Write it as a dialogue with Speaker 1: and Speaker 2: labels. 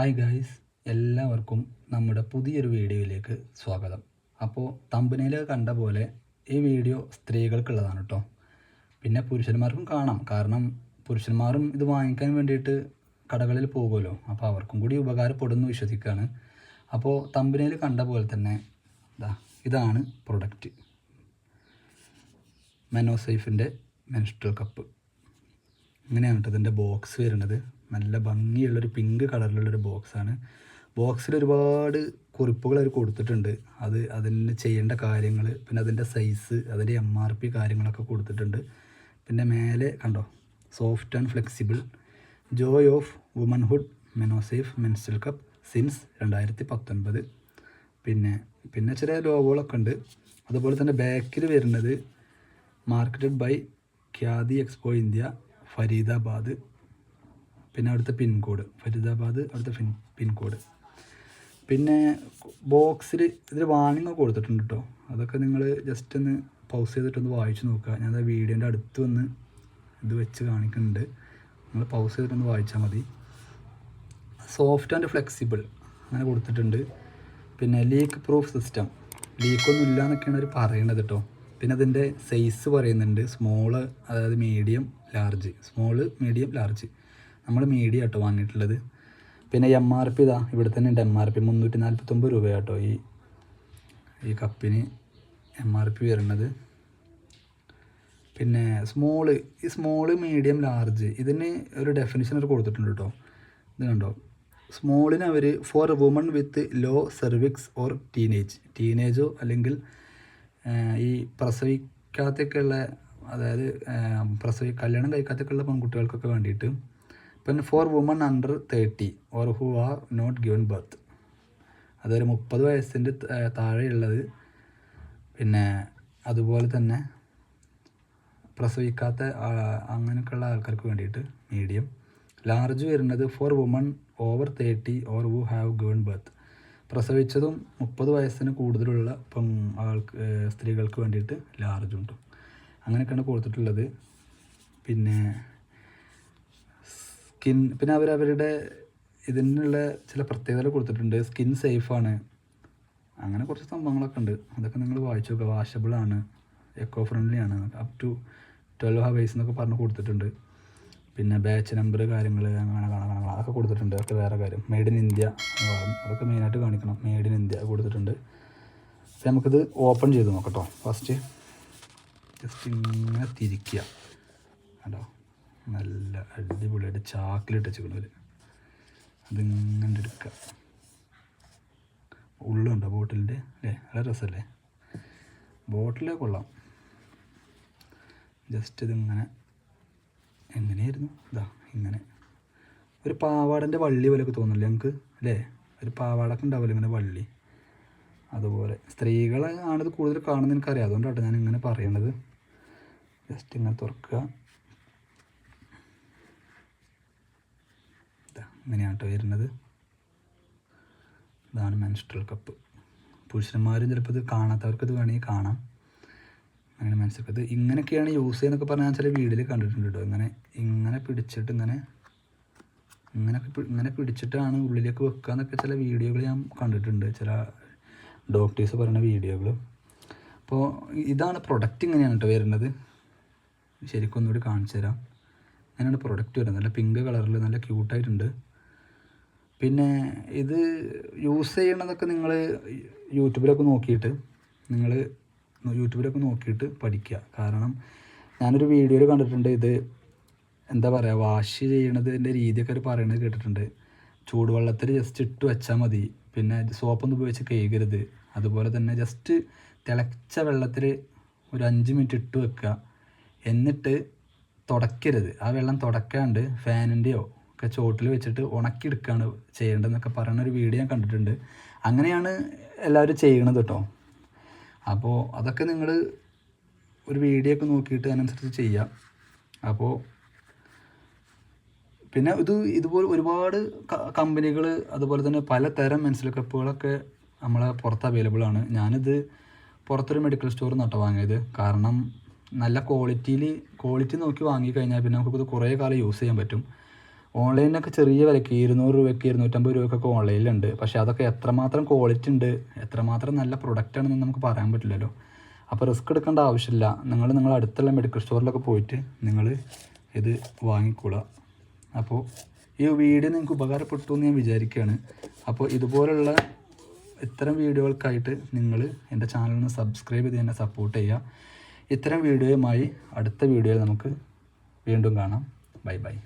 Speaker 1: Hi guys എല്ലാവർക്കും നമ്മുടെ പുതിയൊരു വീഡിയോയിലേക്ക് സ്വാഗതം. അപ്പോൾ തമ്പനയിൽ കണ്ട പോലെ ഈ വീഡിയോ സ്ത്രീകൾക്കുള്ളതാണ് കേട്ടോ പിന്നെ പുരുഷന്മാർക്കും കാണാം. കാരണം പുരുഷന്മാരും ഇത് വാങ്ങിക്കാൻ വേണ്ടിയിട്ട് കടകളിൽ പോകുമല്ലോ. അപ്പോൾ അവർക്കും കൂടി ഉപകാരപ്പെടുന്നു വിശ്വസിക്കുകയാണ്. അപ്പോൾ തമ്പനയിൽ കണ്ട പോലെ തന്നെ ഇതാ ഇതാണ് പ്രൊഡക്റ്റ് മെനോസൈഫിന്റെ മെൻസ്ട്രൽ കപ്പ് ഇങ്ങനെയാണ് കേട്ടോ ഇതിന്റെ ബോക്സ് വരുന്നത്. നല്ല ഭംഗിയുള്ളൊരു പിങ്ക് കളറിലുള്ളൊരു ബോക്സാണ് ബോക്സിൽ ഒരുപാട് കുറിപ്പുകൾ അവർ കൊടുത്തിട്ടുണ്ട്. അത് അതിന് ചെയ്യേണ്ട കാര്യങ്ങൾ പിന്നെ അതിന്റെ സൈസ് അതിന്റെ എം ആർ പി കാര്യങ്ങളൊക്കെ കൊടുത്തിട്ടുണ്ട്. പിന്നെ മേലെ കണ്ടോ? Soft and flexible joy of womanhood Menosafe menstrual cup since രണ്ടായിരത്തി പത്തൊൻപത് പിന്നെ പിന്നെ ചില ലോഗോകളൊക്കെ ഉണ്ട്. അതുപോലെ തന്നെ ബാക്കിൽ വരുന്നത് marketed by Khyati Expo India Faridabad പിന്നെ അവിടുത്തെ പിൻകോഡ് ഫരീദാബാദ് അവിടുത്തെ പിൻ പിൻകോഡ് പിന്നെ ബോക്സിൽ ഇതിൽ വാണിംഗ് കൊടുത്തിട്ടുണ്ട് കേട്ടോ അതൊക്കെ നിങ്ങൾ ജസ്റ്റ് ഒന്ന് പൗസ് ചെയ്തിട്ടൊന്ന് വായിച്ച് നോക്കുക ഞാൻ ആ വീഡിയോന്റെ അടുത്ത് വന്ന് ഇത് വെച്ച് കാണിക്കുന്നുണ്ട്. നിങ്ങൾ പൗസ് ചെയ്തിട്ടൊന്ന് വായിച്ചാൽ മതി. സോഫ്റ്റ് ആൻഡ് ഫ്ലെക്സിബിൾ അങ്ങനെ കൊടുത്തിട്ടുണ്ട്. പിന്നെ ലീക്ക് പ്രൂഫ് സിസ്റ്റം ലീക്കൊന്നും ഇല്ല എന്നൊക്കെയാണ് അവർ പറയണത് കേട്ടോ പിന്നെ അതിന്റെ സൈസ് പറയുന്നുണ്ട്. സ്മോൾ അതായത് medium large small medium large നമ്മൾ മീഡിയ കേട്ടോ വാങ്ങിയിട്ടുള്ളത്. പിന്നെ എം ആർ പി ഇതാ ഇവിടെ തന്നെ ഉണ്ട് എം ആർ പി മുന്നൂറ്റി നാൽപ്പത്തൊമ്പത് രൂപ കേട്ടോ ഈ ഈ കപ്പിന് എം ആർ പി വരുന്നത്. പിന്നെ സ്മോൾ ഈ സ്മോൾ മീഡിയം ലാർജ് ഇതിന് ഒരു ഡെഫിനിഷൻ അവർ കൊടുത്തിട്ടുണ്ട് കേട്ടോ ഇത് കണ്ടോ? സ്മോളിന് അവർ for woman with low cervix or teenage ടീനേജോ അല്ലെങ്കിൽ ഈ പ്രസവിക്കാത്തൊക്കെയുള്ള അതായത് പ്രസവി കല്യാണം കഴിക്കാത്തൊക്കെയുള്ള പെൺകുട്ടികൾക്കൊക്കെ വേണ്ടിയിട്ട് പിന്നെ for woman under thirty or who are not given birth അതൊരു മുപ്പത് വയസ്സിന്റെ താഴെയുള്ളത്. പിന്നെ അതുപോലെ തന്നെ പ്രസവിക്കാത്ത അങ്ങനെയൊക്കെയുള്ള ആൾക്കാർക്ക് വേണ്ടിയിട്ട് മീഡിയം ലാർജ് വരുന്നത് for woman over thirty or who have given birth പ്രസവിച്ചതും മുപ്പത് വയസ്സിന് കൂടുതലുള്ള ഇപ്പം ആൾക്ക് സ്ത്രീകൾക്ക് വേണ്ടിയിട്ട് ലാർജ് ഉണ്ട്. അങ്ങനെയൊക്കെയാണ് കൊടുത്തിട്ടുള്ളത്. പിന്നെ സ്കിൻ പിന്നെ അവർ അവരുടെ ഇതിനുള്ള ചില പ്രത്യേകതകൾ കൊടുത്തിട്ടുണ്ട്. സ്കിൻ സേഫാണ് അങ്ങനെ കുറച്ച് സംഭവങ്ങളൊക്കെ ഉണ്ട്. അതൊക്കെ നിങ്ങൾ വായിച്ചു നോക്കുക വാഷബിളാണ് എക്കോ ഫ്രണ്ട്ലി ആണ്. അപ് ടു ട്വൽവ് ഹവേഴ്സ് എന്നൊക്കെ പറഞ്ഞ് കൊടുത്തിട്ടുണ്ട്. പിന്നെ ബാച്ച് നമ്പർ കാര്യങ്ങൾ അങ്ങനെ കാണാൻ അതൊക്കെ കൊടുത്തിട്ടുണ്ട്. അതൊക്കെ വേറെ കാര്യം. മെയ്ഡ് ഇൻ ഇന്ത്യ അതൊക്കെ മെയിനായിട്ട് കാണിക്കണം. മെയ്ഡ് ഇൻ ഇന്ത്യ കൊടുത്തിട്ടുണ്ട്. അപ്പോൾ നമുക്കിത് ഓപ്പൺ ചെയ്ത് നോക്കട്ടോ ഫസ്റ്റ് ജസ്റ്റ് ഇങ്ങനെ തിരിക്കുക. കണ്ടോ? നല്ല അടിപൊളിയായിട്ട് ചാക്കിലിട്ട് വെച്ചിരിക്കുന്നത് അതിങ്ങനെ എടുക്കുക ഉള്ളുണ്ടോ ബോട്ടിലിന്റെ അല്ലേ നല്ല രസമല്ലേ ബോട്ടിലേ കൊള്ളാം. ജസ്റ്റ് ഇതിങ്ങനെ. എങ്ങനെയായിരുന്നു? ഇതാ ഇങ്ങനെ. ഒരു പാവാടന്റെ വള്ളി പോലെയൊക്കെ തോന്നില്ലേ ഞങ്ങൾക്ക് അല്ലേ? ഒരു പാവാടൊക്കെ ഉണ്ടാവില്ല ഇങ്ങനെ വള്ളി? അതുപോലെ. സ്ത്രീകളെ ആണിത് കൂടുതൽ കാണുന്നത് എനിക്കറിയാം. അതുകൊണ്ടാണ് ഞാൻ ഇങ്ങനെ പറയണത്. ജസ്റ്റ് ഇങ്ങനെ തുറക്കുക ഇതാ ഇങ്ങനെയാണ് കേട്ടോ വരുന്നത്. ഇതാണ് മെൻസ്ട്രൽ കപ്പ് പുരുഷന്മാരും ചിലപ്പോൾ ഇത് കാണാത്തവർക്ക് ഇത് വേണമെങ്കിൽ കാണാം. അങ്ങനെ മനസ്സിലാക്കത് ഇങ്ങനെയൊക്കെയാണ് യൂസ് ചെയ്യുന്നൊക്കെ പറഞ്ഞാൽ ചില വീഡിയോയിൽ കണ്ടിട്ടുണ്ട് കേട്ടോ ഇങ്ങനെ ഇങ്ങനെ പിടിച്ചിട്ട് ഇങ്ങനെ ഇങ്ങനെയൊക്കെ ഇങ്ങനെ പിടിച്ചിട്ടാണ് ഉള്ളിലേക്ക് വെക്കുക എന്നൊക്കെ ചില വീഡിയോകൾ ഞാൻ കണ്ടിട്ടുണ്ട്. ചില ഡോക്ടേഴ്സ് പറയുന്ന വീഡിയോകൾ. അപ്പോൾ ഇതാണ് പ്രൊഡക്റ്റ് ഇങ്ങനെയാണ് കേട്ടോ വരുന്നത്. ശരിക്കും ഒന്നുകൂടി കാണിച്ചു തരാം. അങ്ങനെയാണ് പ്രൊഡക്റ്റ് വരുന്നത്. നല്ല പിങ്ക് കളറിൽ നല്ല ക്യൂട്ടായിട്ടുണ്ട് പിന്നെ ഇത് യൂസ് ചെയ്യണതൊക്കെ നിങ്ങൾ യൂട്യൂബിലൊക്കെ നോക്കിയിട്ട് നിങ്ങൾ യൂട്യൂബിലൊക്കെ നോക്കിയിട്ട് പഠിക്കുക. കാരണം ഞാനൊരു വീഡിയോയിൽ കണ്ടിട്ടുണ്ട് ഇത് എന്താ പറയുക വാഷ് ചെയ്യണതിന്റെ രീതിയൊക്കെ അവർ പറയണത് കേട്ടിട്ടുണ്ട്. ചൂടുവെള്ളത്തിൽ ജസ്റ്റ് ഇട്ട് വെച്ചാൽ മതി. പിന്നെ സോപ്പൊന്നും ഉപയോഗിച്ച് കഴുകരുത്. അതുപോലെ തന്നെ ജസ്റ്റ് തിളച്ച വെള്ളത്തിൽ ഒരു അഞ്ച് മിനിറ്റ് ഇട്ട് വെക്കുക. എന്നിട്ട് തുടയ്ക്കരുത് ആ വെള്ളം തുടക്കാണ്ട് ഫാനിന്റെയോ ഒക്കെ ചോട്ടിൽ വെച്ചിട്ട് ഉണക്കിയെടുക്കുകയാണ് ചെയ്യേണ്ടതെന്നൊക്കെ പറയുന്ന ഒരു വീഡിയോ ഞാൻ കണ്ടിട്ടുണ്ട്. അങ്ങനെയാണ് എല്ലാവരും ചെയ്യണത് കേട്ടോ അപ്പോൾ അതൊക്കെ നിങ്ങൾ ഒരു വീഡിയോ ഒക്കെ നോക്കിയിട്ട് അതിനനുസരിച്ച് ചെയ്യാം. അപ്പോൾ പിന്നെ ഇത് ഇതുപോലെ ഒരുപാട് കമ്പനികൾ അതുപോലെ തന്നെ പലതരം മെൻസിൽ കപ്പുകളൊക്കെ നമ്മളെ പുറത്ത് അവൈലബിൾ ആണ്. ഞാനിത് പുറത്തൊരു മെഡിക്കൽ സ്റ്റോറിൽ നിന്നാട്ടോ വാങ്ങിയത്. കാരണം നല്ല ക്വാളിറ്റിയിൽ ക്വാളിറ്റി നോക്കി വാങ്ങിക്കഴിഞ്ഞാൽ പിന്നെ നമുക്കിത് കുറേ കാലം യൂസ് ചെയ്യാൻ പറ്റും. ഓൺലൈനിലൊക്കെ ചെറിയ വിലയ്ക്ക് ഇരുന്നൂറ് രൂപയ്ക്ക് ഇരുന്നൂറ്റമ്പത് രൂപയ്ക്കൊക്കെ ഓൺലൈനിലുണ്ട്. പക്ഷേ അതൊക്കെ എത്രമാത്രം ക്വാളിറ്റി ഉണ്ട് എത്രമാത്രം നല്ല പ്രൊഡക്റ്റ് ആണെന്ന് നമുക്ക് പറയാൻ പറ്റില്ലല്ലോ. അപ്പോൾ റിസ്ക് എടുക്കേണ്ട ആവശ്യമില്ല. നിങ്ങൾ നിങ്ങൾ അടുത്തുള്ള മെഡിക്കൽ സ്റ്റോറിലൊക്കെ പോയിട്ട് നിങ്ങൾ ഇത് വാങ്ങിക്കൊള്ളുക അപ്പോൾ ഈ വീഡിയോ നിങ്ങൾക്ക് ഉപകാരപ്പെട്ടു എന്ന് ഞാൻ വിചാരിക്കുകയാണ്. അപ്പോൾ ഇതുപോലുള്ള ഇത്തരം വീഡിയോകൾക്കായിട്ട് നിങ്ങൾ എന്റെ ചാനലിന് സബ്സ്ക്രൈബ് ചെയ്ത് എന്നെ സപ്പോർട്ട് ചെയ്യുക. ഇത്തരം വീഡിയോയുമായി അടുത്ത വീഡിയോയിൽ നമുക്ക് വീണ്ടും കാണാം. Bye bye